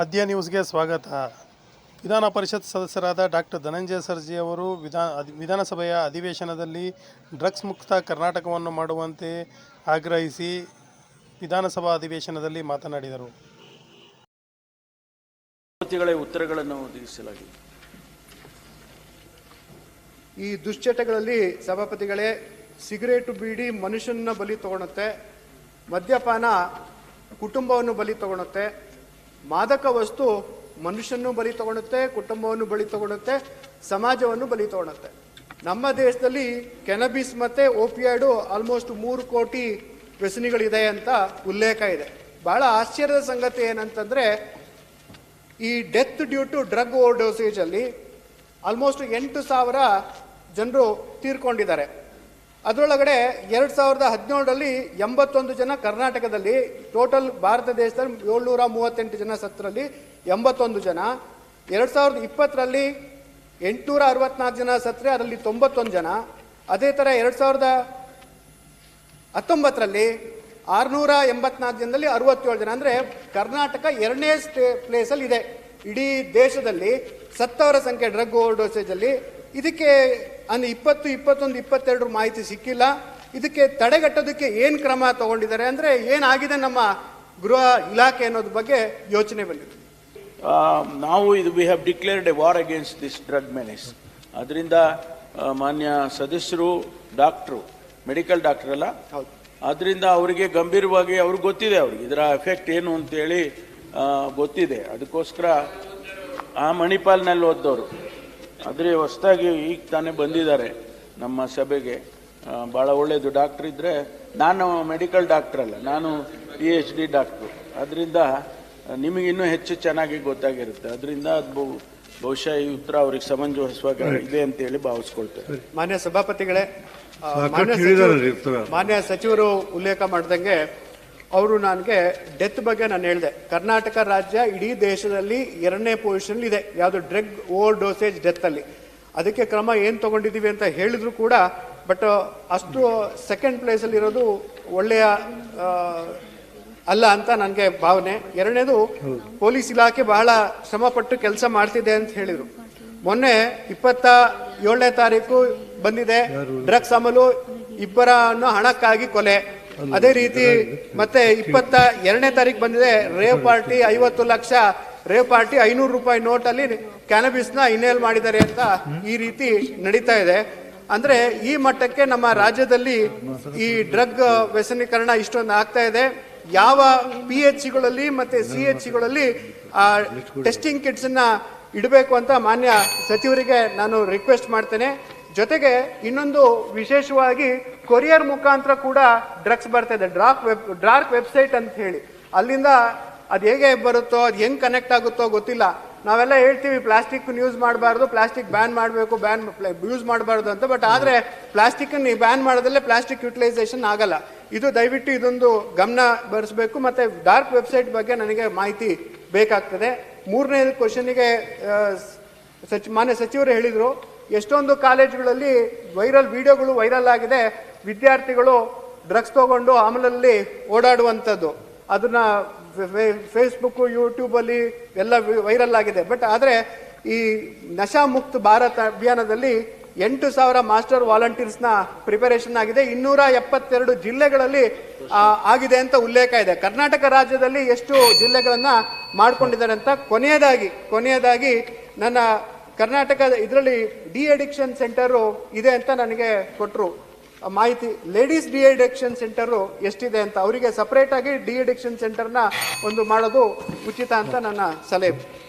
ಆದ್ಯ ನ್ಯೂಸ್ಗೆ ಸ್ವಾಗತ. ವಿಧಾನ ಪರಿಷತ್ ಸದಸ್ಯರಾದ ಡಾಕ್ಟರ್ ಧನಂಜಯ ಸರ್ಜಿ ಅವರು ವಿಧಾನ ವಿಧಾನಸಭೆಯ ಅಧಿವೇಶನದಲ್ಲಿ ಡ್ರಗ್ಸ್ ಮುಕ್ತ ಕರ್ನಾಟಕವನ್ನು ಮಾಡುವಂತೆ ಆಗ್ರಹಿಸಿ ವಿಧಾನಸಭಾ ಅಧಿವೇಶನದಲ್ಲಿ ಮಾತನಾಡಿದರು. ಗಳ ಉತ್ತರಗಳನ್ನು ಒದಗಿಸಲಾಗಿದೆ. ಈ ದುಶ್ಚಟಗಳಲ್ಲಿ ಸಭಾಪತಿಗಳೇ ಸಿಗರೇಟು ಬೀಡಿ ಮನುಷ್ಯನ ಬಲಿ ತಗೊಳತ್ತೆ ಮದ್ಯಪಾನ ಕುಟುಂಬವನ್ನು ಬಲಿ ತಗೊಳುತ್ತೆ ಮಾದಕ ವಸ್ತು ಮನುಷ್ಯನನ್ನು ಬಲಿ ತಗೊಳುತ್ತೆ ಕುಟುಂಬವನ್ನು ಬಲಿ ತಗೊಳುತ್ತೆ ಸಮಾಜವನ್ನು ಬಲಿ ತಗೊಳುತ್ತೆ ನಮ್ಮ ದೇಶದಲ್ಲಿ ಕೆನಬಿಸ್ ಮತ್ತೆ ಓಪಿಯಾಡು ಆಲ್ಮೋಸ್ಟ್ ಮೂರು ಕೋಟಿ ವ್ಯಸನಿಗಳಿದೆ ಅಂತ ಉಲ್ಲೇಖ ಇದೆ. ಬಹಳ ಆಶ್ಚರ್ಯದ ಸಂಗತಿ ಏನಂತಂದ್ರೆ, ಈ death due to drug over dosage ಅಲ್ಲಿ ಆಲ್ಮೋಸ್ಟ್ ಎಂಟು ಸಾವಿರ ಜನರು ತೀರ್ಕೊಂಡಿದ್ದಾರೆ. ಅದರೊಳಗಡೆ ಎರಡು ಸಾವಿರದ ಹದಿನೇಳರಲ್ಲಿ ಎಂಬತ್ತೊಂದು ಜನ ಕರ್ನಾಟಕದಲ್ಲಿ ಟೋಟಲ್ ಭಾರತ ದೇಶದಲ್ಲಿ ಏಳ್ನೂರ ಮೂವತ್ತೆಂಟು ಜನ ಸತ್ತರಲ್ಲಿ ಎಂಬತ್ತೊಂದು ಜನ. ಎರಡು ಸಾವಿರದ ಇಪ್ಪತ್ತರಲ್ಲಿ ಎಂಟುನೂರ ಅರವತ್ನಾಲ್ಕು ಜನ ಸತ್ತರೆ, ಅದರಲ್ಲಿ ತೊಂಬತ್ತೊಂದು ಜನ. ಅದೇ ಥರ ಎರಡು ಸಾವಿರದ ಹತ್ತೊಂಬತ್ತರಲ್ಲಿ ಆರುನೂರ ಎಂಬತ್ನಾಲ್ಕು ಜನದಲ್ಲಿ ಅರವತ್ತೇಳು ಜನ. ಅಂದರೆ ಕರ್ನಾಟಕ ಎರಡನೇ ಸ್ಟೇ ಪ್ಲೇಸಲ್ಲಿ ಇದೆ. ಇಡೀ ದೇಶದಲ್ಲಿ ಸತ್ತವರ ಸಂಖ್ಯೆ ಡ್ರಗ್ ಓವರ್ ಡೋಸೇಜಲ್ಲಿ ಇದಕ್ಕೆ ಅಂದ್ರೆ ಇಪ್ಪತ್ತು ಇಪ್ಪತ್ತೊಂದು ಇಪ್ಪತ್ತೆರಡರ ಮಾಹಿತಿ ಸಿಕ್ಕಿಲ್ಲ. ಇದಕ್ಕೆ ತಡೆಗಟ್ಟೋದಕ್ಕೆ ಏನು ಕ್ರಮ ತಗೊಂಡಿದ್ದಾರೆ ಅಂದರೆ ಏನಾಗಿದೆ ನಮ್ಮ ಗೃಹ ಇಲಾಖೆ ಅನ್ನೋದ್ರ ಬಗ್ಗೆ ಯೋಚನೆ ಬಂದಿದೆ. ನಾವು ಇದು we have declared a war against this drug menace ಅದರಿಂದ ಮಾನ್ಯ ಸದಸ್ಯರು ಡಾಕ್ಟ್ರು ಮೆಡಿಕಲ್ ಡಾಕ್ಟರ್ ಅಲ್ಲ? ಹೌದು. ಅದರಿಂದ ಅವರಿಗೆ ಗಂಭೀರವಾಗಿ ಅವ್ರಿಗೆ ಗೊತ್ತಿದೆ ಅವ್ರಿಗೆ. ಇದರ ಎಫೆಕ್ಟ್ ಏನು ಅಂತೇಳಿ ಗೊತ್ತಿದೆ. ಅದಕ್ಕೋಸ್ಕರ ಆ ಮಣಿಪಾಲ್ನಲ್ಲಿ ಓದ್ದವರು. ಆದರೆ ಹೊಸದಾಗಿ ಈಗ ತಾನೇ ಬಂದಿದ್ದಾರೆ ನಮ್ಮ ಸಭೆಗೆ. ಭಾಳ ಒಳ್ಳೆಯದು ಡಾಕ್ಟ್ರ್ ಇದ್ದರೆ ನಾನು ಮೆಡಿಕಲ್ ಡಾಕ್ಟರ್ ಅಲ್ಲ ನಾನು ಪಿ ಎಚ್ ಡಿ ಡಾಕ್ಟ್ರು. ಅದರಿಂದ ನಿಮಗೆ ಇನ್ನೂ ಹೆಚ್ಚು ಚೆನ್ನಾಗಿ ಗೊತ್ತಾಗಿರುತ್ತೆ. ಅದರಿಂದ ಅದು ಬಹು- ಬಹುಶಃ ಈ ಉತ್ತರ ಅವ್ರಿಗೆ ಸಮಂಜಸವಾಗಿ ಇದೆ ಅಂತೇಳಿ ಭಾವಿಸ್ಕೊಳ್ತೇವೆ ಮಾನ್ಯ ಸಭಾಪತಿಗಳೇ ಮಾನ್ಯ ಹೇಳಿದಾರಲ್ರಿ ಸಚಿವರು- ಮಾನ್ಯ ಸಚಿವರು ಉಲ್ಲೇಖ ಮಾಡ್ದಂಗೆ ಅವರು ನನಗೆ ಡೆತ್ ಬಗ್ಗೆ ನಾನು ಹೇಳಿದೆ. ಕರ್ನಾಟಕ ರಾಜ್ಯ ಇಡೀ ದೇಶದಲ್ಲಿ ಎರಡನೇ ಪೊಸಿಷನ್ ಇದೆ. ಯಾವುದು ಡ್ರಗ್ ಓವರ್ ಡೋಸೇಜ್ ಡೆತ್ ಅಲ್ಲಿ. ಅದಕ್ಕೆ ಕ್ರಮ ಏನು ತಗೊಂಡಿದ್ದೀವಿ ಅಂತ ಹೇಳಿದ್ರು ಕೂಡ ಬಟ್ ಅಷ್ಟು ಸೆಕೆಂಡ್ ಪ್ಲೇಸ್ ಅಲ್ಲಿ ಇರೋದು ಒಳ್ಳೆಯ ಅಲ್ಲ ಅಂತ ನನಗೆ ಭಾವನೆ. ಎರಡನೇದು ಪೊಲೀಸ್ ಇಲಾಖೆ ಬಹಳ ಶ್ರಮಪಟ್ಟು ಕೆಲಸ ಮಾಡ್ತಿದೆ ಅಂತ ಹೇಳಿದರು. ಮೊನ್ನೆ ಇಪ್ಪತ್ತ ಏಳನೇ ತಾರೀಕು ಬಂದಿದೆ. ಡ್ರಗ್ಸ್ ಅಮಲು ಇಬ್ಬರನ್ನು ಹಣಕ್ಕಾಗಿ ಕೊಲೆ. ಅದೇ ರೀತಿ ಮತ್ತೆ ಇಪ್ಪತ್ತ ಎರಡನೇ ತಾರೀಕು ಬಂದಿದೆ. ರೇವ್ ಪಾರ್ಟಿ ಐವತ್ತು ಲಕ್ಷ, ರೇವ್ ಪಾರ್ಟಿ ಐನೂರು ರೂಪಾಯಿ ನೋಟಲ್ಲಿ ನ ಇನ್ಹೇಲ್ ಮಾಡಿದ್ದಾರೆ ಅಂತ ಈ ರೀತಿ ನಡೀತಾ ಇದೆ. ಅಂದ್ರೆ ಈ ಮಟ್ಟಕ್ಕೆ ನಮ್ಮ ರಾಜ್ಯದಲ್ಲಿ ಈ ಡ್ರಗ್ ವ್ಯಸನೀಕರಣ ಇಷ್ಟೊಂದು ಆಗ್ತಾ ಇದೆ. ಯಾವ ಪಿ ಎಚ್ ಸಿಗಳಲ್ಲಿ ಮತ್ತೆ ಸಿ ಎಚ್ ಸಿಗಳಲ್ಲಿ ಆ ಟೆಸ್ಟಿಂಗ್ ಕಿಟ್ಸ್ನ ಇಡಬೇಕು ಅಂತ ಮಾನ್ಯ ಸಚಿವರಿಗೆ ನಾನು ರಿಕ್ವೆಸ್ಟ್ ಮಾಡ್ತೇನೆ. ಜೊತೆಗೆ ಇನ್ನೊಂದು ವಿಶೇಷವಾಗಿ ಕೊರಿಯರ್ ಮುಖಾಂತರ ಕೂಡ ಡ್ರಗ್ಸ್ ಬರ್ತಾ ಇದೆ ಡ್ರಾಕ್ ವೆಬ್ ಡಾರ್ಕ್ ವೆಬ್ಸೈಟ್ ಅಂತ ಹೇಳಿ. ಅಲ್ಲಿಂದ ಅದು ಹೇಗೆ ಬರುತ್ತೋ, ಅದು ಹೆಂಗೆ ಕನೆಕ್ಟ್ ಆಗುತ್ತೋ ಗೊತ್ತಿಲ್ಲ. ನಾವೆಲ್ಲ ಹೇಳ್ತೀವಿ, ಪ್ಲಾಸ್ಟಿಕ್ ಯೂಸ್ ಮಾಡಬಾರ್ದು, ಪ್ಲಾಸ್ಟಿಕ್ ಬ್ಯಾನ್ ಮಾಡಬೇಕು ಬ್ಯಾನ್ ಯೂಸ್ ಮಾಡಬಾರ್ದು ಅಂತ. ಬಟ್ ಆದ್ರೆ ಪ್ಲಾಸ್ಟಿಕ್ ಬ್ಯಾನ್ ಮಾಡೋದಲ್ಲೇ ಪ್ಲಾಸ್ಟಿಕ್ ಯುಟಿಲೈಸೇಷನ್ ಆಗಲ್ಲ. ಇದು ದಯವಿಟ್ಟು ಇದೊಂದು ಗಮನ ಬರೆಸಬೇಕು. ಮತ್ತು ಡಾರ್ಕ್ ವೆಬ್ಸೈಟ್ ಬಗ್ಗೆ ನನಗೆ ಮಾಹಿತಿ ಬೇಕಾಗ್ತದೆ. ಮೂರನೇ ಕ್ವಶನಿಗೆ ಸಚ್, ಮಾನ್ಯ ಸಚಿವರು ಹೇಳಿದರು, ಎಷ್ಟೊಂದು ಕಾಲೇಜುಗಳಲ್ಲಿ ವೈರಲ್ ವಿಡಿಯೋಗಳು ವೈರಲ್ ಆಗಿದೆ. ವಿದ್ಯಾರ್ಥಿಗಳು ಡ್ರಗ್ಸ್ ತಗೊಂಡು ಆಮಲಲ್ಲಿ ಓಡಾಡುವಂಥದ್ದು. ಅದನ್ನ ಫೇಸ್ಬುಕ್ ಯೂಟ್ಯೂಬ್ ಅಲ್ಲಿ ಎಲ್ಲ ವೈರಲ್ ಆಗಿದೆ. ಬಟ್ ಆದ್ರೆ ಈ ನಶಾ ಮುಕ್ತ ಭಾರತ ಅಭಿಯಾನದಲ್ಲಿ ಎಂಟು ಸಾವಿರ ಮಾಸ್ಟರ್ ವಾಲಂಟಿಯರ್ಸ್ನ ಪ್ರಿಪರೇಷನ್ ಆಗಿದೆ. ಇನ್ನೂರ ಎಪ್ಪತ್ತೆರಡು ಜಿಲ್ಲೆಗಳಲ್ಲಿ ಆಗಿದೆ ಅಂತ ಉಲ್ಲೇಖ ಇದೆ. ಕರ್ನಾಟಕ ರಾಜ್ಯದಲ್ಲಿ ಎಷ್ಟು ಜಿಲ್ಲೆಗಳನ್ನ ಮಾಡ್ಕೊಂಡಿದ್ದಾರೆ ಅಂತ ಕೊನೆಯದಾಗಿ ಕೊನೆಯದಾಗಿ ನನ್ನ ಕರ್ನಾಟಕ ಇದರಲ್ಲಿ ಡಿ ಅಡಿಕ್ಷನ್ ಸೆಂಟರು ಇದೆ ಅಂತ ನನಗೆ ಕೊಟ್ಟರು ಮಾಹಿತಿ ಲೇಡೀಸ್ ಡಿ ಅಡಿಕ್ಷನ್ ಸೆಂಟರು ಎಷ್ಟಿದೆ ಅಂತ ಅವರಿಗೆ ಸಪ್ರೇಟಾಗಿ ಡಿ ಅಡಿಕ್ಷನ್ ಸೆಂಟರ್ನ ಒಂದು ಮಾಡೋದು ಉಚಿತ ಅಂತ ನನ್ನ ಸಲಹೆ.